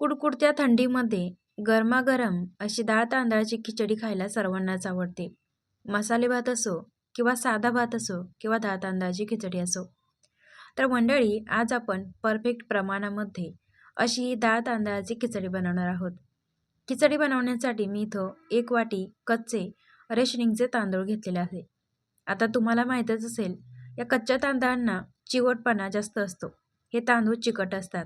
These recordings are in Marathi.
कुडकुडत्या थंडीमध्ये गरमागरम अशी डाळ तांदळाची खिचडी खायला सर्वांनाच आवडते. मसाले भात असो किंवा साधा भात असो किंवा डाळ तांदळाची खिचडी असो. तर मंडळी आज आपण परफेक्ट प्रमाणामध्ये अशी डाळ तांदळाची खिचडी बनवणार आहोत. खिचडी बनवण्यासाठी मी इथं एक वाटी कच्चे रेशनिंगचे तांदूळ घेतलेले आहे. आता तुम्हाला माहीतच असेल या कच्च्या तांदळांना चिवटपणा जास्त असतो. हे तांदूळ चिकट असतात.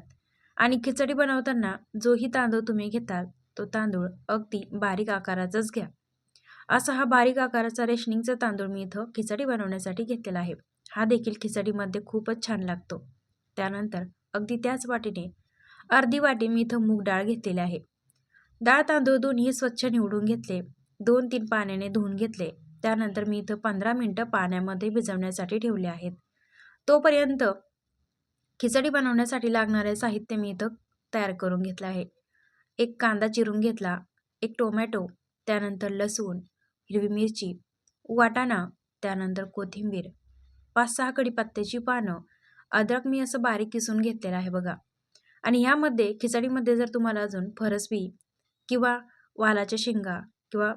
आणि खिचडी बनवताना जोही तांदूळ तुम्ही घेताल तो तांदूळ अगदी बारीक आकाराचाच घ्या. असा हा बारीक आकाराचा रेशनिंगचा तांदूळ मी इथं खिचडी बनवण्यासाठी घेतलेला आहे. हा देखील खिचडीमध्ये खूपच छान लागतो. त्यानंतर अगदी त्याच वाटीने अर्धी वाटी मी इथं मूग डाळ घेतलेली आहे. डाळ तांदूळ दोन्ही स्वच्छ निवडून घेतले. दोन तीन पाण्याने धुवून घेतले. त्यानंतर मी इथं पंधरा मिनटं पाण्यामध्ये भिजवण्यासाठी ठेवले आहेत. तोपर्यंत खिचडी बनवण्यासाठी लागणारे साहित्य मी इथं तयार करून घेतलं आहे. एक कांदा चिरून घेतला एक टोमॅटो त्यानंतर लसूण हिरवी मिरची वाटाणा त्यानंतर कोथिंबीर पाच सहा कढीपत्त्याची पानं अद्रक मी असं बारीक किसून घेतलेलं आहे बघा. आणि ह्यामध्ये खिचडीमध्ये जर तुम्हाला अजून फरसबी किंवा वालाच्या शेंगा किंवा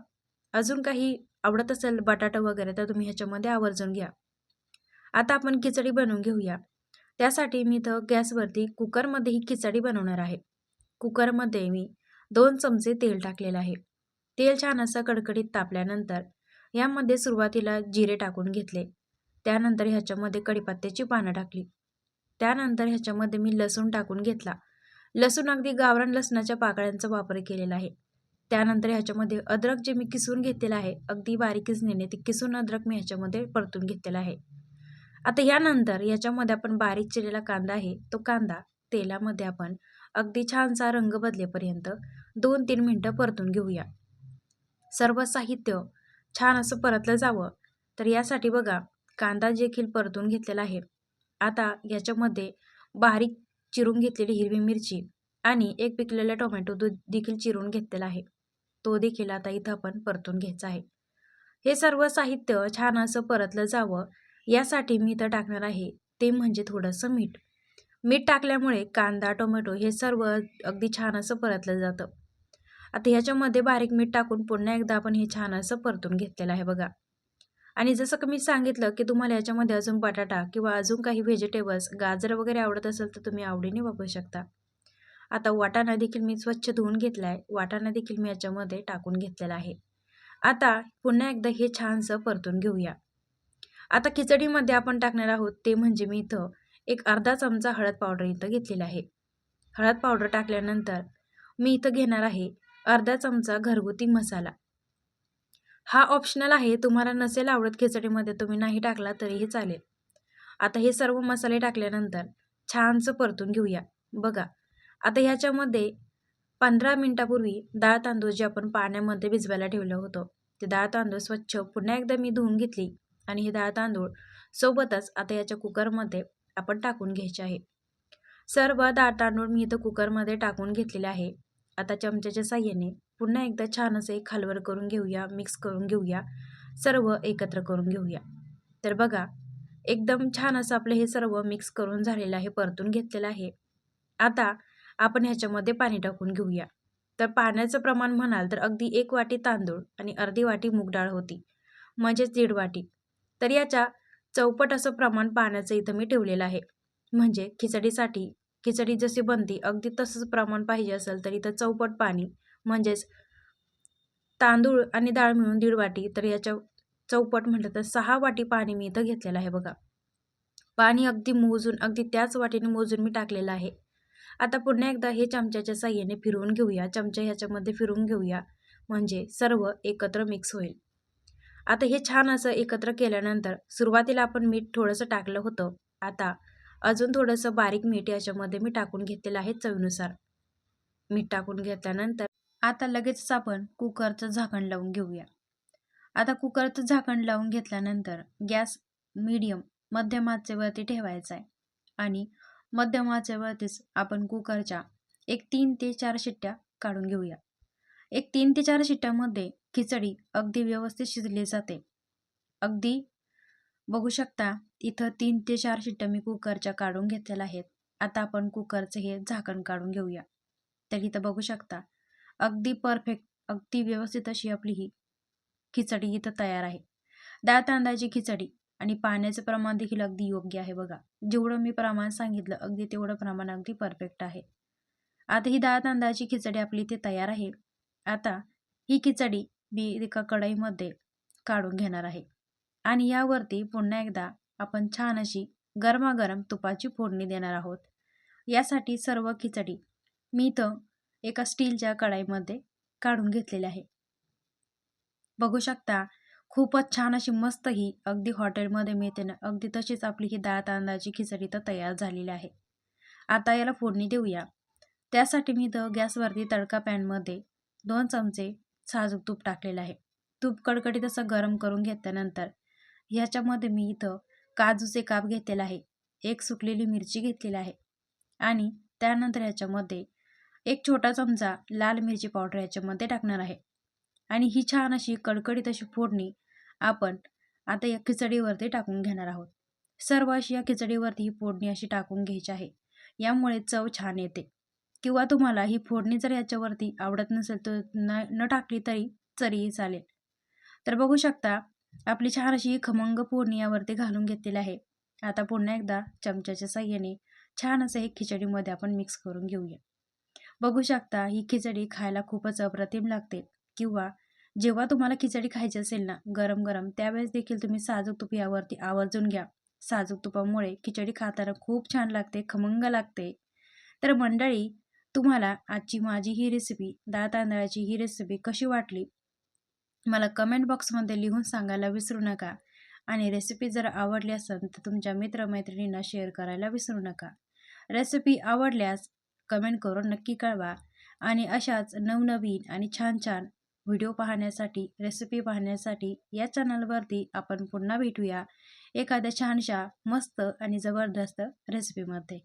अजून काही आवडत असेल बटाटा वगैरे तर तुम्ही ह्याच्यामध्ये आवर्जून घ्या. आता आपण खिचडी बनवून घेऊया. त्यासाठी मी इथं गॅसवरती कुकरमध्ये ही खिचडी बनवणार आहे. कुकरमध्ये मी दोन चमचे तेल टाकलेलं आहे. तेल छान असं कडकडीत तापल्यानंतर यामध्ये सुरुवातीला जिरे टाकून घेतले. त्यानंतर ह्याच्यामध्ये कडीपत्त्याची पानं टाकली. त्यानंतर ह्याच्यामध्ये मी लसूण टाकून घेतला. लसूण अगदी गावरान लसणाच्या पाकळ्यांचा वापर केलेला आहे. त्यानंतर ह्याच्यामध्ये अद्रक जे मी किसून घेतलेलं आहे अगदी बारीक किसणीने ते किसून अद्रक मी ह्याच्यामध्ये परतून घेतलेलं आहे. आता यानंतर याच्यामध्ये आपण बारीक चिरलेला कांदा आहे. तो कांदा तेलामध्ये आपण अगदी छानसा रंग बदलेपर्यंत दोन तीन मिनटं परतून घेऊया. सर्व साहित्य छान असं परतलं जावं. तर यासाठी बघा कांदा देखील परतून घेतलेला आहे. आता याच्यामध्ये बारीक चिरून घेतलेली हिरवी मिरची आणि एक पिकलेला टोमॅटो देखील चिरून घेतलेला आहे. तो देखील आता इथं आपण परतून घ्यायचा आहे. हे सर्व साहित्य छान असं परतलं जावं. यासाठी मी इथं टाकणार आहे. ते म्हणजे थोडंसं मीठ. मीठ टाकल्यामुळे कांदा टोमॅटो हे सर्व अगदी छान असं परतलं जातं. आता ह्याच्यामध्ये बारीक मीठ टाकून पुन्हा एकदा आपण हे छान असं परतून घेतलेलं आहे बघा. आणि जसं की मी सांगितलं की तुम्हाला याच्यामध्ये अजून बटाटा किंवा अजून काही व्हेजिटेबल्स गाजर वगैरे आवडत असेल तर तुम्ही आवडीने वापरू शकता. आता वाटाणा देखील मी स्वच्छ धुवून घेतला आहे वाटाणा देखील मी याच्यामध्ये टाकून घेतलेला आहे. आता पुन्हा एकदा हे छानसं परतून घेऊया. आता खिचडीमध्ये आपण टाकणार आहोत ते म्हणजे मी इथं एक अर्धा चमचा हळद पावडर इथं घेतलेला आहे. हळद पावडर टाकल्यानंतर मी इथं घेणार आहे अर्धा चमचा घरगुती मसाला. हा ऑप्शनल आहे तुम्हाला नसेल आवडत खिचडीमध्ये तुम्ही नाही टाकला तरीही चालेल. आता हे सर्व मसाले टाकल्यानंतर छानसं परतून घेऊया. बघा आता ह्याच्यामध्ये पंधरा मिनटापूर्वी डाळ तांदूळ जे आपण पाण्यामध्ये भिजवायला ठेवलं होतं ते डाळ तांदूळ स्वच्छ पुन्हा एकदा मी धुवून घेतली. आणि हे डाळ तांदूळ सोबतच आता याच्या कुकरमध्ये आपण टाकून घ्यायचे आहे. सर्व डाळ तांदूळ मी इथं कुकरमध्ये टाकून घेतलेले आहे. आता चमच्याच्या साह्याने पुन्हा एकदा छान असे खालवर करून घेऊया मिक्स करून घेऊया सर्व एकत्र करून घेऊया. तर बघा एकदम छान असं आपलं हे सर्व मिक्स करून झालेलं आहे परतून घेतलेलं आहे. आता आपण ह्याच्यामध्ये पाणी टाकून घेऊया. तर पाण्याचं प्रमाण म्हणाल तर अगदी एक वाटी तांदूळ आणि अर्धी वाटी मूग डाळ होती. म्हणजेच दीड वाटी. तर याच्या चौपट असं प्रमाण पाण्याचं इथं मी ठेवलेलं आहे. म्हणजे खिचडीसाठी खिचडी जशी बनती अगदी तसंच प्रमाण पाहिजे असेल तर इथं चौपट पाणी म्हणजेच तांदूळ आणि डाळ मिळून दीड वाटी तर याच्या चौपट म्हटलं तर सहा वाटी पाणी मी इथं घेतलेलं आहे बघा. पाणी अगदी मोजून अगदी त्याच वाटीने मोजून मी टाकलेलं आहे. आता पुन्हा एकदा हे चमच्याच्या साह्याने फिरवून घेऊया. चमचा ह्याच्यामध्ये फिरवून घेऊया. म्हणजे सर्व एकत्र मिक्स होईल. आता हे छान असं एकत्र केल्यानंतर सुरुवातीला आपण मीठ थोडंसं टाकलं होतं. आता अजून थोडंसं बारीक मीठ याच्यामध्ये मी टाकून घेतलेलं आहे चवीनुसार. मीठ टाकून घेतल्यानंतर आता लगेचच आपण कुकरचं झाकण लावून घेऊया. आता कुकरचं झाकण लावून घेतल्यानंतर गॅस मीडियम मध्यम आचेवरती ठेवायचा आहे आणि मध्यम आचेवरतीच आपण कुकरच्या एक तीन ते चार शिट्ट्या काढून घेऊया. एक तीन ते चार शिट्ट्यामध्ये खिचडी अगदी व्यवस्थित शिजली जाते. अगदी बघू शकता इथं तीन ते चार शिट्ट्या मी कुकरच्या काढून घेतलेल्या आहेत. आता आपण कुकरचं हे झाकण काढून घेऊया. तर इथं बघू शकता अगदी परफेक्ट अगदी व्यवस्थित अशी आपली ही खिचडी इथं तयार आहे. डाळ तांदळाची खिचडी आणि पाण्याचं प्रमाण देखील अगदी योग्य आहे बघा. जेवढं मी प्रमाण सांगितलं अगदी तेवढं प्रमाण अगदी परफेक्ट आहे. आता ही डाळ तांदळाची खिचडी आपली इथे तयार आहे. आता ही खिचडी मी एका कढईमध्ये काढून घेणार आहे. आणि यावरती पुन्हा एकदा आपण छान अशी गरमागरम तुपाची फोडणी देणार आहोत. यासाठी सर्व खिचडी मी इथं एका स्टीलच्या कढाईमध्ये काढून घेतलेली आहे. बघू शकता खूपच छान अशी मस्त ही अगदी हॉटेलमध्ये मिळते ना अगदी तशीच आपली ही डाळ तांदळाची खिचडी तर तयार झालेली आहे. आता याला फोडणी देऊया. त्यासाठी मी इथं गॅसवरती तडका पॅनमध्ये दोन चमचे साजूक तूप टाकलेलं आहे. तूप कडकडीत असं गरम करून घेतल्यानंतर ह्याच्यामध्ये मी इथं काजूचे काप घेतलेला आहे. एक सुकलेली मिरची घेतलेली आहे. आणि त्यानंतर ह्याच्यामध्ये एक छोटा चमचा लाल मिरची पावडर ह्याच्यामध्ये टाकणार आहे. आणि ही छान अशी कडकडीत अशी फोडणी आपण आता या खिचडीवरती टाकून घेणार आहोत. सर्व अशी या खिचडीवरती ही फोडणी अशी टाकून घ्यायची आहे. यामुळे चव छान येते. किंवा तुम्हाला ही फोडणी जर याच्यावरती आवडत नसेल तर न न टाकली तरी तरीही चालेल. तर बघू शकता आपली छान अशी खमंग फोडणी यावरती घालून घेतलेली आहे. आता पुन्हा एकदा चमच्याच्या साह्याने छान असं हे खिचडीमध्ये आपण मिक्स करून घेऊया. बघू शकता ही खिचडी खायला खूपच अप्रतिम लागते. किंवा जेव्हा तुम्हाला खिचडी खायची असेल ना गरम गरम त्यावेळेस देखील तुम्ही साजूक तूप यावरती आवर्जून घ्या. साजूक तुपामुळे खिचडी खाताना खूप छान लागते खमंग लागते. तर मंडळी तुम्हाला आजची माझी ही रेसिपी डाळ तांदळाची ही रेसिपी कशी वाटली? मला कमेंट बॉक्समध्ये लिहून सांगायला विसरू नका. आणि रेसिपी जर आवडली असेल तर तुमच्या मित्रमैत्रिणींना शेअर करायला विसरू नका. रेसिपी आवडल्यास कमेंट करून नक्की कळवा. आणि अशाच नवनवीन आणि छान छान व्हिडिओ पाहण्यासाठी रेसिपी पाहण्यासाठी या चॅनलवरती आपण पुन्हा भेटूया एखाद्या छानशा मस्त आणि जबरदस्त रेसिपीमध्ये